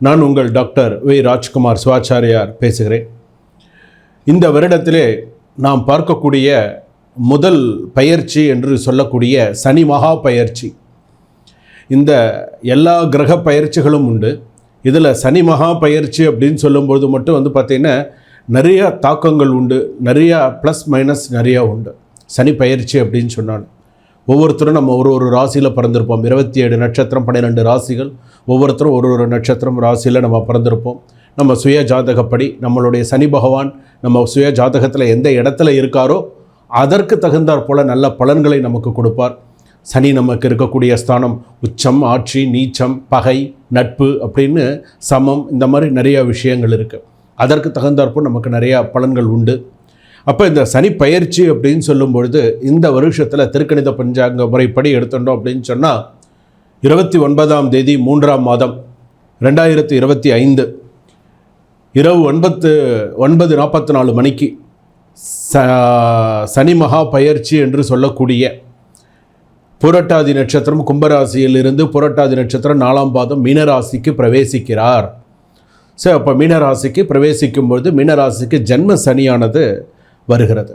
நான் உங்கள் doctor V. Rajkumar Sivachariyar பேசுகிறேன். இந்த வருடத்திலே நாம் பார்க்கக்கூடிய முதல் பயிற்சி என்று சொல்லக்கூடிய சனி மகா பயிற்சி. இந்த எல்லா கிரக பயிற்சிகளும் உண்டு. இதில் சனி மகா பயிற்சி அப்படின்னு சொல்லும்பொழுது மட்டும் வந்து பார்த்திங்கன்னா நிறையா தாக்கங்கள் உண்டு. நிறையா ப்ளஸ் மைனஸ் நிறையா உண்டு. சனி பயிற்சி அப்படின்னு சொன்னாலும். ஒவ்வொருத்தரும் நம்ம ஒரு ஒரு ராசியில் பிறந்திருப்போம். இருபத்தி ஏழு நட்சத்திரம் பன்னிரெண்டு ராசிகள். ஒவ்வொருத்தரும் ஒரு ஒரு நட்சத்திரம் ராசியில் நம்ம பிறந்திருப்போம். நம்ம சுய ஜாதகப்படி நம்மளுடைய சனி பகவான் நம்ம சுய ஜாதகத்தில் எந்த இடத்துல இருக்காரோ அதற்கு தகுந்தாற் போல நல்ல பலன்களை நமக்கு கொடுப்பார். சனி நமக்கு இருக்கக்கூடிய ஸ்தானம் உச்சம் ஆட்சி நீச்சம் பகை நட்பு அப்படின்னு சமம் இந்த மாதிரி நிறையா விஷயங்கள் இருக்குது அதற்கு தகுந்தாற்போல் நமக்கு நிறையா பலன்கள் உண்டு. அப்போ இந்த சனி பயிற்சி அப்படின்னு சொல்லும் பொழுது இந்த வருஷத்தில் திருக்கணித பஞ்சாங்க முறைப்படி எடுத்துட்டோம் அப்படின்னு சொன்னால் இருபத்தி ஒன்பதாம் தேதி மூன்றாம் மாதம் ரெண்டாயிரத்தி இருபத்தி ஐந்து இரவு ஒன்பத்து ஒன்பது நாற்பத்தி நாலு மணிக்கு ச சனி மகா பயிற்சி என்று சொல்லக்கூடிய புரட்டாதி நட்சத்திரம் கும்பராசியிலிருந்து புரட்டாதி நட்சத்திரம் நாலாம் பாதம் மீனராசிக்கு பிரவேசிக்கிறார். ஸோ அப்போ மீனராசிக்கு பிரவேசிக்கும் பொழுது மீனராசிக்கு ஜென்ம சனியானது வருகிறது.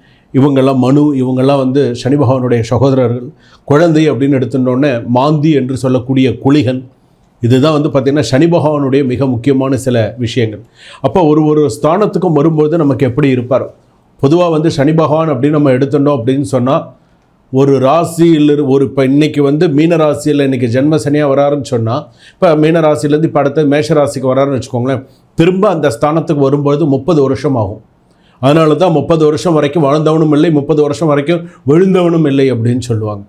இவங்கெல்லாம் மனு இவங்கெல்லாம் வந்து சனி பகவானுடைய சகோதரர்கள் குழந்தை அப்படின்னு எடுத்துட்டோன்னே மாந்தி என்று சொல்லக்கூடிய குளிகன் இதுதான் வந்து பார்த்திங்கன்னா சனி பகவானுடைய மிக முக்கியமான சில விஷயங்கள். அப்போ ஒரு ஒரு ஸ்தானத்துக்கும் வரும்போது நமக்கு எப்படி இருப்பார்? பொதுவாக வந்து சனி பகவான் அப்படின்னு நம்ம எடுத்துட்டோம் அப்படின்னு சொன்னால் ஒரு ராசியில் ஒரு இப்போ இன்றைக்கி வந்து மீன ராசியில் இன்றைக்கி ஜென்ம சனியாக வராருன்னு சொன்னால் இப்போ மீன ராசியிலேருந்து இப்போ அடுத்த மேஷ ராசிக்கு வராருன்னு வச்சுக்கோங்களேன் திரும்ப அந்த ஸ்தானத்துக்கு வரும்பொழுது முப்பது வருஷம் ஆகும். அதனால தான் முப்பது வருஷம் வரைக்கும் வாழ்ந்தவனும் இல்லை முப்பது வருஷம் வரைக்கும் விழுந்தவனும் இல்லை அப்படின்னு சொல்லுவாங்க.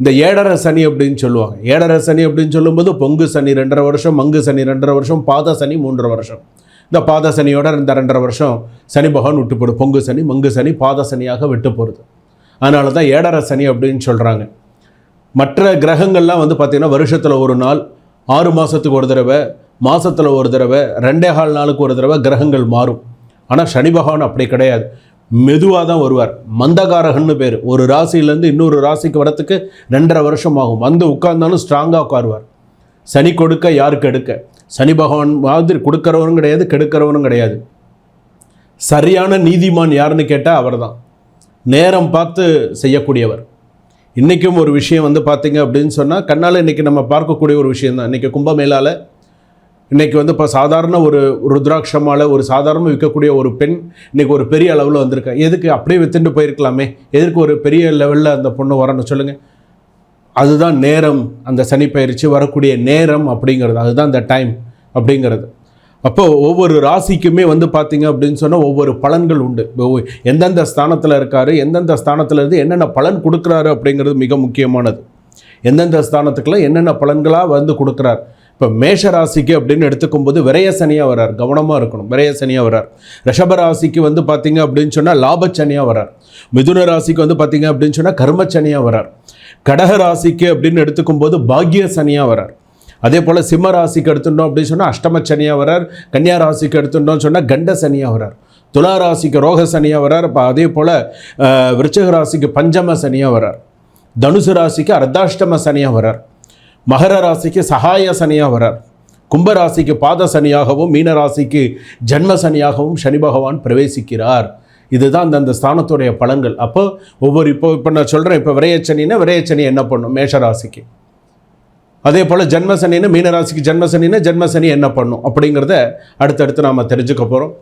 இந்த ஏடர சனி அப்படின்னு சொல்லுவாங்க. ஏடர சனி அப்படின்னு சொல்லும்போது பொங்கு சனி ரெண்டரை வருஷம் மங்கு சனி ரெண்டரை வருஷம் பாத சனி மூன்றரை வருஷம். இந்த பாத சனியோட இந்த ரெண்டரை வருஷம் சனி பகவான் விட்டு போடும் பொங்கு சனி மங்கு சனி பாத சனியாக விட்டு போகிறது அதனால தான் ஏடர சனி அப்படின்னு சொல்கிறாங்க மற்ற கிரகங்கள்லாம் வந்து பார்த்திங்கன்னா வருஷத்தில் ஒரு நாள் ஆறு மாதத்துக்கு ஒரு தடவை மாதத்தில் ஒரு தடவை ரெண்டே கால் நாளுக்கு ஒரு தடவை கிரகங்கள் மாறும். ஆனால் சனி பகவான் அப்படி கிடையாது. மெதுவாக தான் வருவார். மந்தகாரகன்னு பேர். ஒரு ராசியிலேருந்து இன்னொரு ராசிக்கு வரத்துக்கு ரெண்டரை வருஷம் ஆகும். வந்து உட்கார்ந்தாலும் ஸ்ட்ராங்காக உட்காருவார். சனி கொடுக்க யாருக்கு எடுக்க? சனி பகவான் மாதிரி கொடுக்குறவனும் கிடையாது கெடுக்கிறவனும் கிடையாது. சரியான நீதிமான் யாருன்னு கேட்டால் அவர் தான் நேரம் பார்த்து செய்யக்கூடியவர். இன்றைக்கும் ஒரு விஷயம் வந்து பார்த்தீங்க அப்படின்னு சொன்னால் கண்ணால் இன்றைக்கி நம்ம பார்க்கக்கூடிய ஒரு விஷயம் தான் இன்றைக்கி கும்பமேளாவில் இன்றைக்கி வந்து இப்போ சாதாரண ஒரு ருத்ராட்சமால் ஒரு சாதாரண விற்கக்கூடிய ஒரு பெண் இன்றைக்கி ஒரு பெரிய அளவில் வந்திருக்கா? எதுக்கு அப்படியே வித்துட்டு போயிருக்கலாமே? எதுக்கு ஒரு பெரிய லெவலில் அந்த பொண்ணு வரணும் சொல்லுங்கள் அதுதான் நேரம். அந்த சனி பயிற்சி வரக்கூடிய நேரம் அப்படிங்கிறது. அதுதான் அந்த டைம் அப்படிங்கிறது. அப்போ ஒவ்வொரு ராசிக்குமே வந்து பார்த்தீங்க அப்படின்னு சொன்னால் ஒவ்வொரு பலன்கள் உண்டு. எந்தெந்த ஸ்தானத்தில் இருக்கார்? எந்தெந்த ஸ்தானத்தில் இருந்து என்னென்ன பலன் கொடுக்குறாரு அப்படிங்கிறது மிக முக்கியமானது. எந்தெந்த ஸ்தானத்துக்குலாம் என்னென்ன பலன்களாக வந்து கொடுக்குறார்? இப்போ மேஷ ராசிக்கு அப்படின்னு எடுத்துக்கும் போது விரய சனியாக வரார் கவனமாக இருக்கணும் விரையசனியாக வரார் ரிஷப ராசிக்கு வந்து பார்த்தீங்க அப்படின்னு சொன்னால் லாபச்சனியாக வரார் மிதுன ராசிக்கு வந்து பார்த்தீங்க அப்படின்னு சொன்னால் கர்மச்சனியாக வரார் கடக ராசிக்கு அப்படின்னு எடுத்துக்கும் போது பாக்ய சனியாக வரார் அதே போல் சிம்ம ராசிக்கு எடுத்துட்டோம் அப்படின்னு சொன்னால் அஷ்டம சனியாக வரார் கன்னியா ராசிக்கு எடுத்துட்டோம்னு சொன்னால் கண்ட சனியாக வரார் துலா ராசிக்கு ரோக சனியாக வரார் இப்போ அதே போல் விருச்சக ராசிக்கு பஞ்சம சனியாக வரார் தனுசு ராசிக்கு அர்த்தாஷ்டம சனியாக வரார் மகர ராசிக்கு சகாய சனியாக வரார். கும்ப ராசிக்கு பாத சனியாகவும் மீன ராசிக்கு ஜன்ம சனியாகவும் சனி பகவான் பிரவேசிக்கிறார். இதுதான் அந்தந்த ஸ்தானத்துடைய பலன்கள். அப்போ ஒவ்வொரு இப்போ இப்போ நான் சொல்கிறேன் இப்போ விரையச்சனின்னா விரையச்சனி என்ன பண்ணும்? மேஷராசிக்கு அதே போல் ஜென்மசனின்னு மீனராசிக்கு ஜென்மசனின்னா ஜென்மசனி என்ன பண்ணும்? அப்படிங்கிறத அடுத்தடுத்து நாம் தெரிஞ்சுக்க போகிறோம்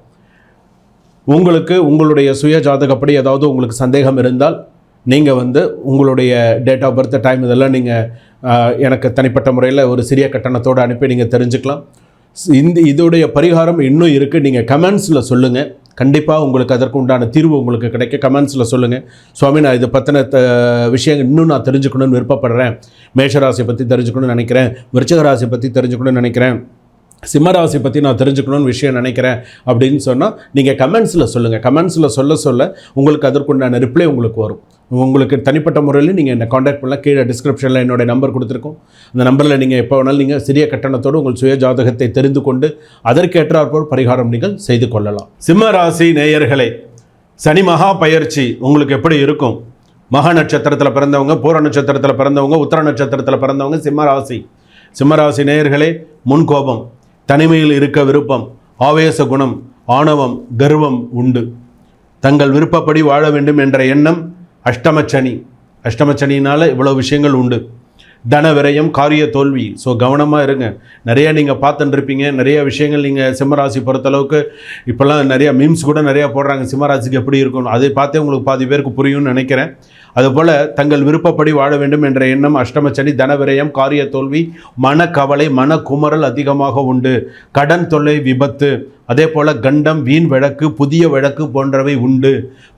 உங்களுக்கு உங்களுடைய சுய ஜாதகப்படி ஏதாவது உங்களுக்கு சந்தேகம் இருந்தால் நீங்கள் வந்து உங்களுடைய டேட் ஆஃப் பர்த் டைம் இதெல்லாம் நீங்கள் எனக்கு தனிப்பட்ட முறையில் ஒரு சிறிய கட்டணத்தோடு அனுப்பி நீங்கள் தெரிஞ்சுக்கலாம். ஸ்- இந்த இதோடைய பரிகாரம் இன்னும் இருக்குது நீங்கள் கமெண்ட்ஸில் சொல்லுங்கள் கண்டிப்பாக உங்களுக்கு அதற்கு உண்டான தீர்வு உங்களுக்கு கிடைக்க கமெண்ட்ஸில் சொல்லுங்கள் சுவாமி நான் இதை பற்றின த விஷயங்கள் இன்னும் நான் தெரிஞ்சுக்கணும்னு விருப்பப்படுறேன். மேஷராசியை பற்றி தெரிஞ்சுக்கணும்னு நினைக்கிறேன். விருச்சகராசியை பற்றி தெரிஞ்சுக்கணும்னு நினைக்கிறேன். சிம்மராசி பற்றி நான் தெரிஞ்சுக்கணும்னு விஷயம் நினைக்கிறேன் அப்படின்னு சொன்னால் நீங்கள் கமெண்ட்ஸில் சொல்லுங்கள் கமெண்ட்ஸில் சொல்ல சொல்ல உங்களுக்கு அதற்குண்டான ரிப்ளை உங்களுக்கு வரும். உங்களுக்கு தனிப்பட்ட முறையில் நீங்கள் என்னை காண்டாக்ட் பண்ணலாம். கீழே டிஸ்கிரிப்ஷனில் என்னுடைய நம்பர் கொடுத்துருக்கோம். அந்த நம்பரில் நீங்கள் எப்போ வேணாலும் நீங்கள் சிறிய கட்டணத்தோடு உங்கள் சுய ஜாதகத்தை தெரிந்து கொண்டு அதற்கேற்றாற்போல் பரிகாரம் நீங்கள் செய்து கொள்ளலாம். சிம்ம ராசி நேயர்களே சனி மகா பயிற்சி உங்களுக்கு எப்படி இருக்கும்? மகா நட்சத்திரத்தில் பிறந்தவங்க பூர நட்சத்திரத்தில் பிறந்தவங்க உத்தர நட்சத்திரத்தில் பிறந்தவங்க சிம்மராசி சிம்மராசி நேயர்களே முன்கோபம் தனிமையில் இருக்க விருப்பம் ஆவேச குணம் ஆணவம் கர்வம் உண்டு. தங்கள் விருப்பப்படி வாழ வேண்டும் என்ற எண்ணம் அஷ்டமச்சனி. அஷ்டமச்சனினால் இவ்வளோ விஷயங்கள் உண்டு. தன விரயம் காரிய தோல்வி. ஸோ கவனமாக இருங்க. நிறையா நீங்கள் பார்த்துட்டுருப்பீங்க. நிறைய விஷயங்கள் நீங்கள் சிம்மராசி பொறுத்தளவுக்கு இப்போல்லாம் நிறையா மீம்ஸ் கூட நிறையா போடுறாங்க. சிம்மராசிக்கு எப்படி இருக்கணும் அதை பார்த்தே உங்களுக்கு பாதி பேருக்கு புரியும்னு நினைக்கிறேன். அதுபோல் தங்கள் விருப்பப்படி வாழ வேண்டும் என்ற எண்ணம் அஷ்டமச்சனி தன விரயம் காரிய தோல்வி மனக்கவலை மனக்குமரல் அதிகமாக உண்டு. கடன் தொல்லை விபத்து அதே போல் கண்டம் வீண் வழக்கு புதிய வழக்கு போன்றவை உண்டு.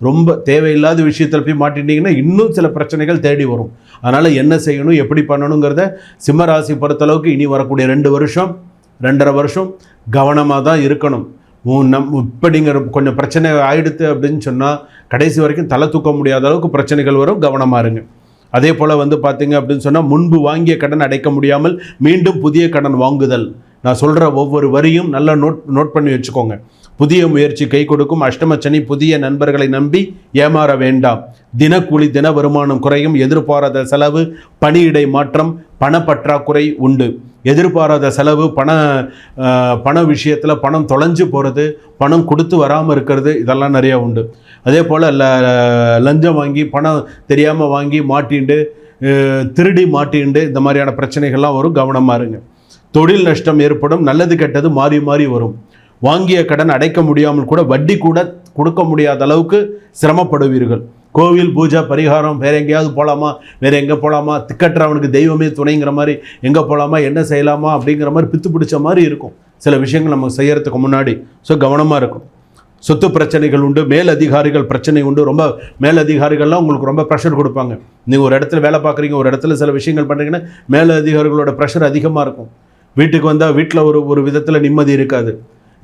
ரொம்ப தேவையில்லாத விஷயத்தில் போய் மாட்டிட்டீங்கன்னா இன்னும் சில பிரச்சனைகள் தேடி வரும். அதனால் என்ன செய்யணும் எப்படி பண்ணணுங்கிறத சிம்மராசி பொறுத்தளவுக்கு இனி வரக்கூடிய ரெண்டு வருஷம் ரெண்டரை வருஷம் கவனமாக தான் இருக்கணும். நம் இப்படிங்கிற கொஞ்சம் பிரச்சனை ஆயிடுத்து அப்படின்னு சொன்னால் கடைசி வரைக்கும் தலை தூக்க முடியாத அளவுக்கு பிரச்சனைகள் வரும். கவனமாக இருங்க. அதே போல் வந்து பார்த்தீங்க அப்படின்னு சொன்னால் முன்பு வாங்கிய கடன் அடைக்க முடியாமல் மீண்டும் புதிய கடன் வாங்குதல். நான் சொல்கிற ஒவ்வொரு வரியும் நல்லா நோட் நோட் பண்ணி வச்சுக்கோங்க. புதிய முயற்சி கை கொடுக்கும். அஷ்டமச்சனி புதிய நண்பர்களை நம்பி ஏமாற வேண்டாம். தினக்கூலி தின வருமானம் குறையும். எதிர்பாராத செலவு பணியிடை மாற்றம் பணப்பற்றாக்குறை உண்டு. எதிர்பாராத செலவு பண பண விஷயத்தில் பணம் தொலைஞ்சு போகிறது பணம் கொடுத்து வராமல் இருக்கிறது இதெல்லாம் நிறையா உண்டு. அதே போல் ல லஞ்சம் வாங்கி பணம் தெரியாமல் வாங்கி மாட்டிண்டு திருடி மாட்டிண்டு இந்த மாதிரியான பிரச்சனைகள்லாம் வரும். கவனமாக இருங்க. தொழில் நஷ்டம் ஏற்படும் நல்லது கெட்டது மாறி மாறி வரும். வாங்கிய கடன் அடைக்க முடியாமல் கூட வட்டி கூட கொடுக்க முடியாத அளவுக்கு சிரமப்படுவீர்கள். கோவில் பூஜை பரிகாரம் வேற எங்கேயாவது போகலாமா வேற எங்கே போகலாமா திக்கற்றவனுக்கு தெய்வமே துணைங்கிற மாதிரி எங்கே போகலாமா என்ன செய்யலாமா? அப்படிங்கிற மாதிரி பித்து பிடிச்ச மாதிரி இருக்கும். சில விஷயங்கள் நம்ம செய்யறதுக்கு முன்னாடி. ஸோ கவனமாக இருக்கும் சொத்து பிரச்சனைகள் உண்டு மேல் அதிகாரிகள் பிரச்சனை உண்டு. ரொம்ப மேல் அதிகாரிகள்லாம் உங்களுக்கு ரொம்ப ப்ரெஷர் கொடுப்பாங்க. நீங்கள் ஒரு இடத்துல வேலை பார்க்குறீங்க ஒரு இடத்துல சில விஷயங்கள் பண்ணுறீங்கன்னா மேலதிகாரிகளோட ப்ரெஷர் அதிகமாக இருக்கும். வீட்டுக்கு வந்தால் வீட்டில் ஒரு ஒரு விதத்தில் நிம்மதி இருக்காது.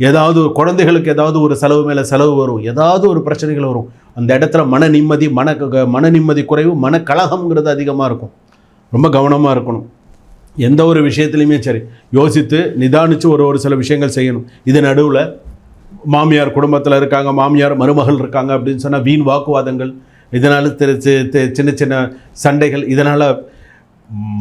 ஏதாவது குழந்தைகளுக்கு ஏதாவது ஒரு செலவு மேலே செலவு வரும். ஏதாவது ஒரு பிரச்சனைகள் வரும். அந்த இடத்துல மன நிம்மதி மன மன நிம்மதி குறைவு மன கலகம்ங்கிறது அதிகமாக இருக்கும். ரொம்ப கவனமாக இருக்கணும். எந்த ஒரு விஷயத்துலையுமே சரி. யோசித்து நிதானித்து ஒரு ஒரு சில விஷயங்கள் செய்யணும். இது நடுவில் மாமியார் குடும்பத்தில் இருக்காங்க மாமியார் மருமகள் இருக்காங்க அப்படின்னு சொன்னால் வீண் வாக்குவாதங்கள் இதனால் திரு சின்ன சின்ன சண்டைகள் இதனால்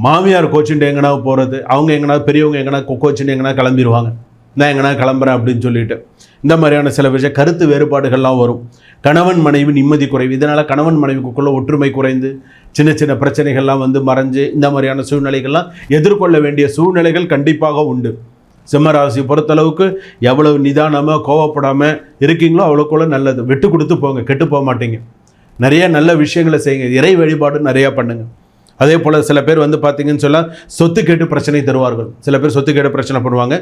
மாமியார் கோச்சுட்டு எங்கன்னா போகிறது அவங்க எங்கனா பெரியவங்க எங்கன்னா கோச்சுட்டு எங்கன்னா கிளம்பிடுவாங்க நான் எங்கனா கிளம்புறேன் அப்படின்னு சொல்லிட்டு இந்த மாதிரியான சில விஷயம் கருத்து வேறுபாடுகள்லாம் வரும். கணவன் மனைவி நிம்மதி குறைவு இதனால் கணவன் மனைவிக்குள்ளே ஒற்றுமை குறைந்து சின்ன சின்ன பிரச்சனைகள்லாம் வந்து மறைஞ்சு இந்த மாதிரியான சூழ்நிலைகள்லாம் எதிர்கொள்ள வேண்டிய சூழ்நிலைகள் கண்டிப்பாக உண்டு. சிம்மராசி பொறுத்தளவுக்கு எவ்வளவு நிதானமாக கோவப்படாமல் இருக்கீங்களோ அவ்வளோக்குள்ள நல்லது. விட்டு கொடுத்து போங்க கெட்டு போக மாட்டீங்க. நிறைய நல்ல விஷயங்களை செய்யுங்க. இறை வழிபாடு நிறையா பண்ணுங்கள் அதே போல் சில பேர் வந்து பார்த்தீங்கன்னு சொல்ல சொத்து கேட்டு பிரச்சனை தருவார்கள். சில பேர் சொத்து கேட்டு பிரச்சனை பண்ணுவாங்க.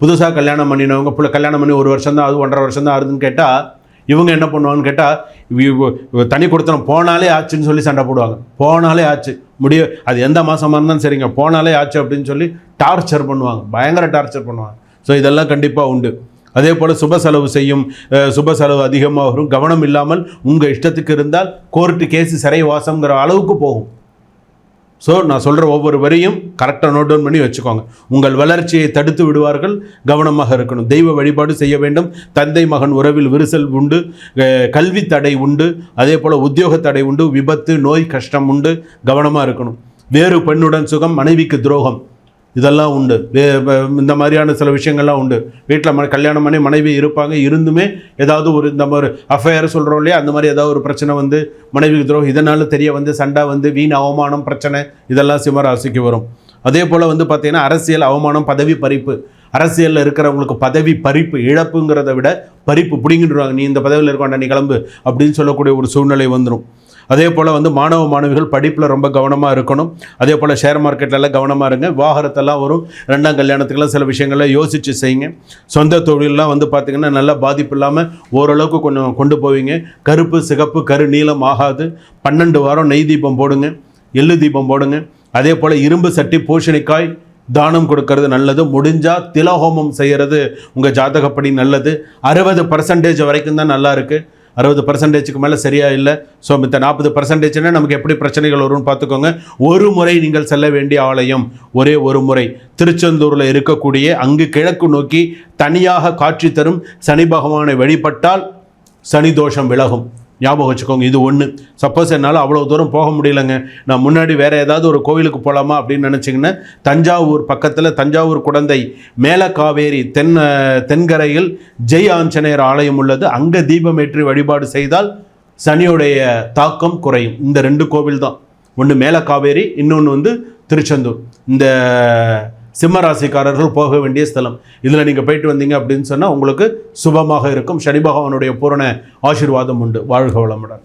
புதுசாக கல்யாணம் பண்ணினவங்க புள்ள கல்யாணம் பண்ணி ஒரு வருஷம் தான் அது ஒன்றரை வருஷம் தான் ஆகுதுன்னு கேட்டால் இவங்க என்ன பண்ணுவாங்கன்னு கேட்டால் தனி கொடுத்தனம் போனாலே ஆச்சுன்னு சொல்லி சண்டை போடுவாங்க. போனாலே ஆச்சு. முடிய அது எந்த மாதமாக இருந்தாலும் சரிங்க. போனாலே ஆச்சு அப்படின்னு சொல்லி டார்ச்சர் பண்ணுவாங்க. பயங்கர டார்ச்சர் பண்ணுவாங்க. ஸோ இதெல்லாம் கண்டிப்பாக உண்டு. அதே போல் சுப செலவு செய்யும் சுப செலவு அதிகமாக வரும். கவனம் இல்லாமல் உங்கள் இஷ்டத்துக்கு இருந்தால் கோர்ட்டு கேஸு சிறைவாசம்ங்கிற அளவுக்கு போகும். ஸோ நான் சொல்கிற ஒவ்வொரு வரியும் கரெக்டாக நோட் டவுன் பண்ணி வச்சுக்கோங்க. உங்கள் வளர்ச்சியை தடுத்து விடுவார்கள் கவனமாக இருக்கணும். தெய்வ வழிபாடு செய்ய வேண்டும். தந்தை மகன் உறவில் விரிசல் உண்டு கல்வி தடை உண்டு அதே போல் உத்தியோக தடை உண்டு விபத்து நோய் கஷ்டம் உண்டு கவனமாக இருக்கணும். வேறு பெண்ணுடன் சுகம் மனைவிக்கு துரோகம். இதெல்லாம் உண்டு. வே- இந்த மாதிரியான சில விஷயங்கள்லாம் உண்டு. வீட்டில் ம கல்யாணம் பண்ணி மனைவி இருப்பாங்க இருந்துமே ஏதாவது ஒரு இந்த மாதிரி அஃபையர் சொல்கிறோம் இல்லையா? அந்த மாதிரி ஏதாவது ஒரு பிரச்சனை வந்து மனைவிக்கு துரோகம் இதனால் தெரிய வந்து சண்டை வந்து வீண் அவமானம் பிரச்சனை இதெல்லாம் சிம்மராசிக்கு வரும். அதே போல் வந்து பார்த்திங்கன்னா அரசியல் அவமானம் பதவி பறிப்பு. அரசியலில் இருக்கிறவங்களுக்கு பதவி பறிப்பு இழப்புங்கிறத விட பறிப்பு பிடிங்கிடுவாங்க. நீ இந்த பதவியில் இருக்க நீ கிளம்பு அப்படின்னு சொல்லக்கூடிய ஒரு சூழ்நிலை வந்துடும் அதே போல் வந்து மாணவ மாணவிகள் படிப்பில் ரொம்ப கவனமாக இருக்கணும். அதே போல் ஷேர் மார்க்கெட்லலாம் கவனமாக இருங்க. விவாகரத்தெல்லாம் வரும். ரெண்டாம் கல்யாணத்துக்கெல்லாம் சில விஷயங்கள்லாம் யோசித்து செய்யுங்க. சொந்த தொழிலெலாம் வந்து பார்த்திங்கன்னா நல்லா பாதிப்பு இல்லாமல் ஓரளவுக்கு கொஞ்சம் கொண்டு போவீங்க. கருப்பு சிகப்பு கரு நீளம் ஆகாது. பன்னெண்டு வாரம் நெய் தீபம் போடுங்க. எள்ளு தீபம் போடுங்க. அதே போல் இரும்பு சட்டி பூசணிக்காய் தானம் கொடுக்கறது நல்லது. முடிஞ்சால் திலஹோமம் செய்கிறது உங்கள் ஜாதகப்படி நல்லது. அறுபது பர்சன்டேஜ் வரைக்கும் தான் நல்லா இருக்குது அறுபது பர்சன்டேஜுக்கு மேலே சரியாக இல்லை. ஸோ மித்த நாற்பது பர்சன்டேஜ்னால் நமக்கு எப்படி பிரச்சனைகள் வரும்னு பார்த்துக்கோங்க. ஒரு முறை நீங்கள் செல்ல வேண்டிய ஆலயம் ஒரே ஒரு முறை. திருச்செந்தூரில் இருக்கக்கூடிய அங்கு கிழக்கு நோக்கி தனியாக காட்சி தரும் சனி பகவானை வழிபட்டால் சனி தோஷம் விலகும். ஞாபகம் வச்சுக்கோங்க இது ஒன்று சப்போஸ் என்னால் அவ்வளோ தூரம் போக முடியலங்க. நான் முன்னாடி வேறு ஏதாவது ஒரு கோவிலுக்கு போகலாமா அப்படின்னு நினச்சிங்கன்னா தஞ்சாவூர் பக்கத்தில் தஞ்சாவூர் குடந்தை மேலக்காவேரி தென் தென்கரையில் ஜெய் ஆஞ்சநேயர் ஆலயம் உள்ளது. அங்கே தீபம் ஏற்றி வழிபாடு செய்தால் சனியுடைய தாக்கம் குறையும். இந்த ரெண்டு கோவில் தான். ஒன்று மேலக்காவேரி இன்னொன்று வந்து திருச்செந்தூர். இந்த சிம்ம ராசிக்காரர்கள் போக வேண்டிய ஸ்தலம். இதில் நீங்கள் போயிட்டு வந்தீங்க அப்படின்னு சொன்னால் உங்களுக்கு சுபமாக இருக்கும். சனி பகவானுடைய பூரண ஆசீர்வாதம் உண்டு. வாழ்க வளமுடன்.